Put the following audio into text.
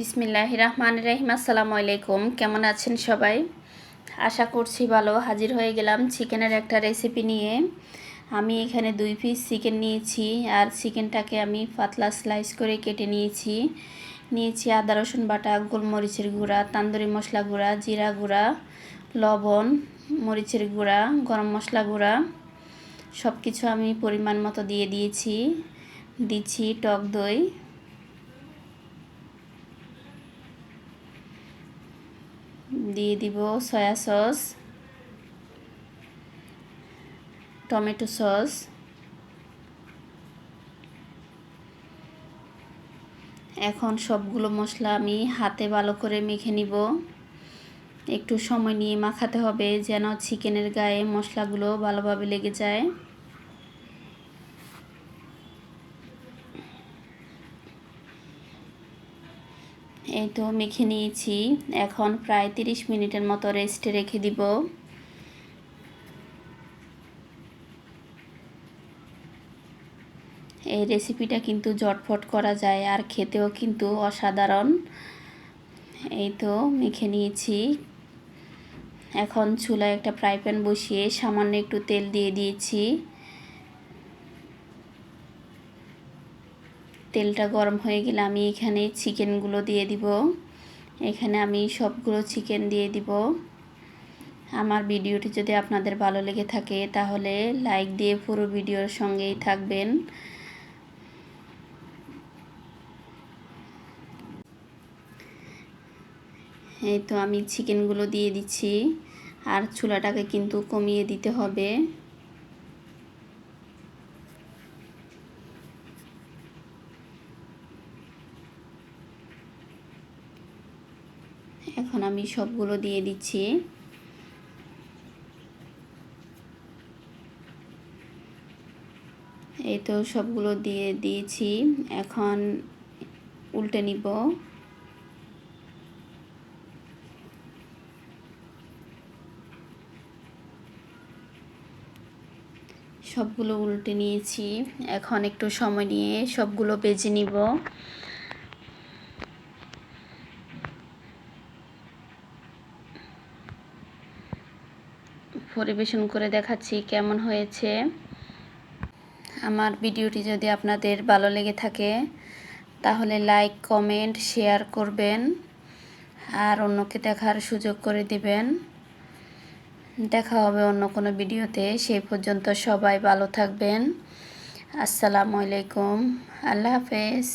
বিসমিল্লাহ রহমান রহিম আসসালামু আলাইকুম। কেমন আছেন সবাই? আশা করছি ভালো। হাজির হয়ে গেলাম চিকেনের একটা রেসিপি নিয়ে। আমি এখানে দুই পিস চিকেন নিয়েছি আর চিকেনটাকে আমি পাতলা স্লাইস করে কেটে নিয়েছি। নিয়েছি আদা, রসুন বাটা, গোলমরিচের গুঁড়া, তান্দুরি মশলা গুঁড়া, জিরা গুঁড়া, লবণ, মরিচের গুঁড়া, গরম মশলা গুঁড়া। সব কিছু আমি পরিমাণ মতো দিয়ে দিয়েছি। দিচ্ছি টক দই। দিয়ে দিব সয়া সস টমেটো সস এখন সবগুলো মশলা আমি হাতে ভালো করে মেখে নিব। একটু সময় নিয়ে মাখাতে হবে যেন চিকেনের গায়ে মশলাগুলো ভালোভাবে লেগে যায়। এই তো মেখে নিয়েছি। এখন প্রায় তিরিশ মিনিটের মতো রেস্টে রেখে দিব। এই রেসিপিটা কিন্তু জটফট করা যায়, আর খেতেও কিন্তু অসাধারণ। এই তো মেখে নিয়েছি। এখন চুলায় একটা ফ্রাই প্যান বসিয়ে সামান্য একটু তেল দিয়ে দিয়েছি। তেলটা গরম হয়ে গেলে আমি এখানে চিকেনগুলো দিয়ে দিব। এখানে আমি সবগুলো চিকেন দিয়ে দিব। আমার ভিডিওটি যদি আপনাদের ভালো লেগে থাকে, তাহলে লাইক দিয়ে পুরো ভিডিওর সঙ্গেই থাকবেন। এই তো আমি চিকেনগুলো দিয়ে দিচ্ছি। আর চুলাটাকে কিন্তু কমিয়ে দিতে হবে। এখন আমি সবগুলো দিয়ে দিচ্ছি। এই তো সবগুলো দিয়ে দিয়েছি। এখন উল্টে নিব। সবগুলো উল্টে নিয়েছি। এখন একটু সময় নিয়ে সবগুলো বেজে নিব। পরিবেশন করে দেখাচ্ছি কেমন হয়েছে। আমার ভিডিওটি যদি আপনাদের ভালো লেগে থাকে, তাহলে লাইক কমেন্ট শেয়ার করবেন, আর অন্যকে দেখার সুযোগ করে দিবেন। দেখা হবে অন্য কোনো ভিডিওতে। সেই পর্যন্ত সবাই ভালো থাকবেন। আসসালামু আলাইকুম। আল্লাহ হাফেজ।